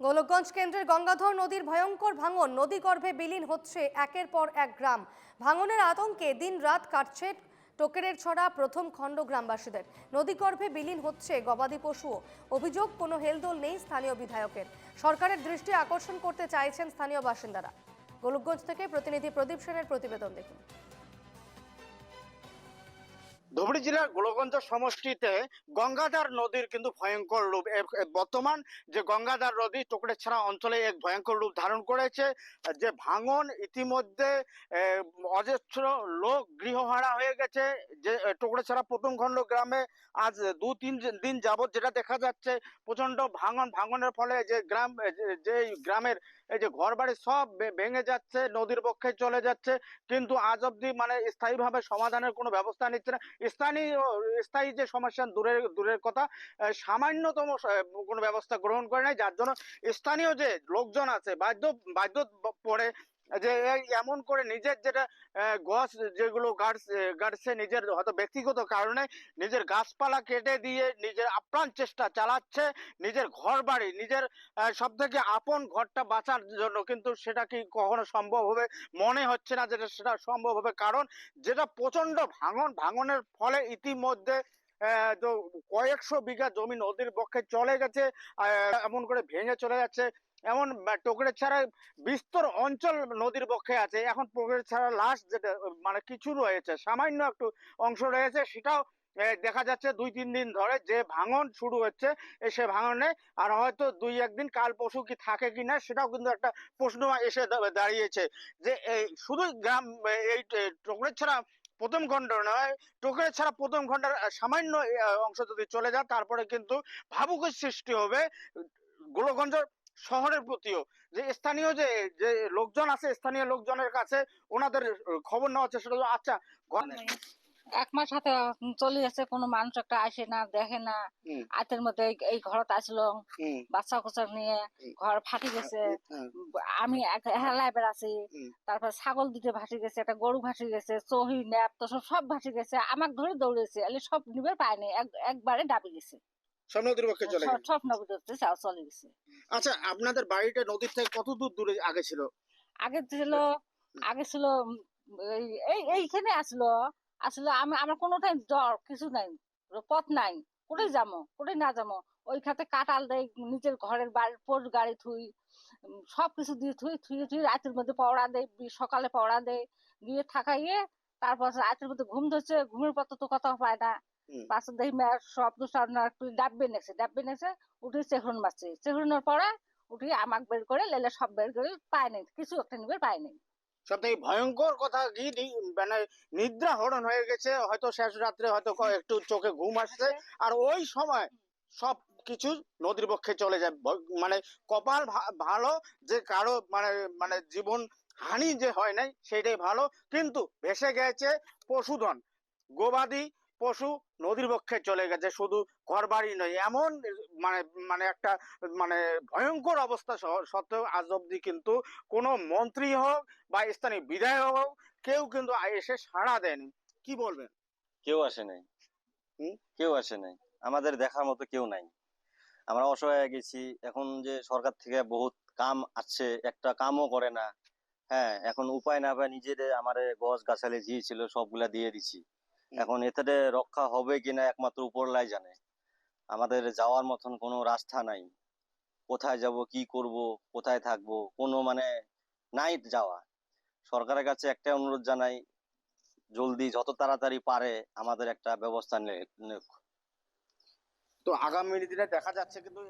গোলকগঞ্জ কেন্দ্রের গঙ্গাধর নদীর ভয়ঙ্কর ভাঙন নদীগর্ভে বিলীন হচ্ছে একের পর এক গ্রাম। ভাঙনের আতঙ্কে দিন রাত কাটছে টোকেরের ছড়া প্রথম খণ্ড গ্রামবাসীদের নদীগর্ভে বিলীন হচ্ছে গবাদি পশুও। অভিযোগ, কোনো হেলদোল নেই স্থানীয় বিধায়কের। সরকারের দৃষ্টি আকর্ষণ করতে চাইছেন স্থানীয় বাসিন্দারা। গোলকগঞ্জ থেকে প্রতিনিধি প্রদীপ সেনের প্রতিবেদন দেখুন। ধুবড়ী জেলার গোলগঞ্জ সমষ্টিতে গঙ্গাধার নদীর কিন্তু ভয়ঙ্কর রূপ। বর্তমান যে গঙ্গাধার নদী টোকড়েছড়া অঞ্চলে এক ভয়ঙ্কর রূপ ধারণ করেছে যে ভাঙন ইতিমধ্যে অজস্র লোক গৃহহারা হয়ে গেছে যে এ, টোকড়েছড়া প্রথম খণ্ড গ্রামে আজ দু তিন দিন যাবৎ যেটা দেখা যাচ্ছে প্রচণ্ড ভাঙন ভাঙনের ফলে যে গ্রাম যে গ্রামের এই যে ঘর বাড়ি সব ভেঙে যাচ্ছে নদীর পক্ষে চলে যাচ্ছে কিন্তু আজ অব্দি মানে স্থায়ীভাবে সমাধানের কোনো ব্যবস্থা নিচ্ছে না। স্থানীয়, স্থায়ী যে সমস্যা দূরের দূরের কথা সামান্যতম কোনো ব্যবস্থা গ্রহণ করে নাই। যার জন্য স্থানীয় যে লোকজন আছে, বাধ্য বাধ্য পড়ে যে এমন করে নিজের যেটা গছ যেগুলো গাড়ছে নিজের হয়তো ব্যক্তিগত কারণে, নিজের গাছপালা কেটে দিয়ে নিজের আপ্রাণ চেষ্টা চালাচ্ছে, নিজের ঘর বাড়ি নিজের সব থেকে আপন ঘরটা বাঁচার জন্য। কিন্তু সেটা কি কখনো সম্ভব হবে? মনে হচ্ছে না যেটা সেটা সম্ভব হবে। কারণ যেটা প্রচণ্ড ভাঙন, ভাঙনের ফলে ইতিমধ্যে কয়েকশো বিঘা জমি নদীর পক্ষে চলে গেছে এমন করে ভেঙে চলে যাচ্ছে। এমন টোকরে ছাড়া বিস্তর অঞ্চল নদীর পক্ষে আছে। এখন পুকুরের ছাড়া লাস্ট যেটা মানে কিছু রয়েছে, সামান্য একটু অংশ রয়েছে, সেটাও দেখা যাচ্ছে দুই, তিন দিন ধরে যে ভাঙন শুরু হচ্ছে সে ভাঙনে, আর হয়তো দুই একদিন কাল পশু কি থাকে কিনা সেটাও কিন্তু একটা প্রশ্ন এসে দাঁড়িয়েছে যে এই শুধু গ্রাম এই টোকরের ছাড়া প্রথম খণ্ড নয়, টোকেন ছাড়া প্রথম খণ্ডের সামান্য অংশ যদি চলে যায়, তারপরে কিন্তু ভাবুকের সৃষ্টি হবে গোলগঞ্জ শহরের প্রতিও। যে স্থানীয় যে যে লোকজন আছে, স্থানীয় লোকজনের কাছে ওনাদের খবর নেওয়া হচ্ছে সেটা আচ্ছা এক মাস হাতে চলে যাচ্ছে কোনো মানুষ একটা আসে না দেখে না। আতের মধ্যে এই- ঘরত আসলো বাচ্চা কুচা নিয়ে ঘর ফাটি গেছে। আমি এক- হেলায় বেড়াছি তারপর ছাগল দুটো ভাসি গেছে একটা গরু ভাসি গেছে চহি ন্যাপ তো সব সব ভাসি গেছে। আমাকে ধরে দৌড়েছে এলে সব নিবে পায়নি একবারে ডাবি গেছে। সব নদীর পক্ষে চলে গেছে। সব নবী চলে গেছে। আচ্ছা আপনাদের বাড়িটা নদীর থেকে কত দূর দূরে আগে ছিল? আগে ছিল আগে ছিল এই- এই এইখানে আসলো। আসলে আমি আমার কোনোটাই জ্বর কিছু নাই পথ নাই কোথায় যাব কোথায় না যাব? ওই খাতে কাটাল দেয় নিজের ঘরের বাড়ির পোষ গাড়ি থুই সব কিছু দিয়ে থুই থুই থুই রাতের মধ্যে পড়া দেয় সকালে পড়া দেয় দিয়ে থাকাইয়ে তারপর রাতের মধ্যে ঘুম ধরছে ঘুমের পর তো কথা পায় না। পাশে দেখি শব্দ সামনে ডাববে নেছে ডাববে নেছে উঠে চেহরন মারছে চেহরনের পরে উঠে আমাক বের করে লেলে সব বের করে পায় নাই কিছু একটা নিবে পায় নাই। সব থেকে ভয়ঙ্কর কথা কি মানে নিদ্রা হরণ হয়ে গেছে। হয়তো শেষ রাত্রে হয়তো একটু চোখে ঘুম আসছে। আর ওই সময় সব কিছু নদীর পক্ষে চলে যায়। মানে কপাল ভালো যে কারও মানে মানে জীবন হানি যে হয় নাই সেটাই ভালো। কিন্তু ভেসে গেছে পশুধন। গবাদি পশু নদীর পক্ষে চলে গেছে শুধু ঘর বাড়ি নয় এমন মানে মানে একটা মানে ভয়ঙ্কর অবস্থা সত্ত্বেও আজ অব্দি কিন্তু কোনো মন্ত্রী হোক বা স্থানীয় বিধায়ক হোক কেউ কিন্তু এসে সাড়া দেয়নি। কি বলবেন? কেউ আসে নাই। কেউ আসে নাই। আমাদের দেখার মতো কেউ নাই। আমরা অসহায় গেছি। এখন যে সরকার থেকে বহুত কাম আসছে একটা কামও করে না। হ্যাঁ এখন উপায় না পায় নিজেদের আমার গছ গাছালি জি ছিল সবগুলা দিয়ে দিছি। এখন এতে রক্ষা হবে কিনা একমাত্র উপরলাই জানে। আমাদের যাওয়ার মতন কোনো রাস্তা নাই। কোথায় যাব, কি করব, কোথায় থাকব, কোনো মানে নাই যাওয়া। সরকারের কাছে একটা অনুরোধ জানাই, জলদি যত তাড়াতাড়ি পারে আমাদের একটা ব্যবস্থা নে- তো আগামী দিনে দেখা যাচ্ছে কিন্তু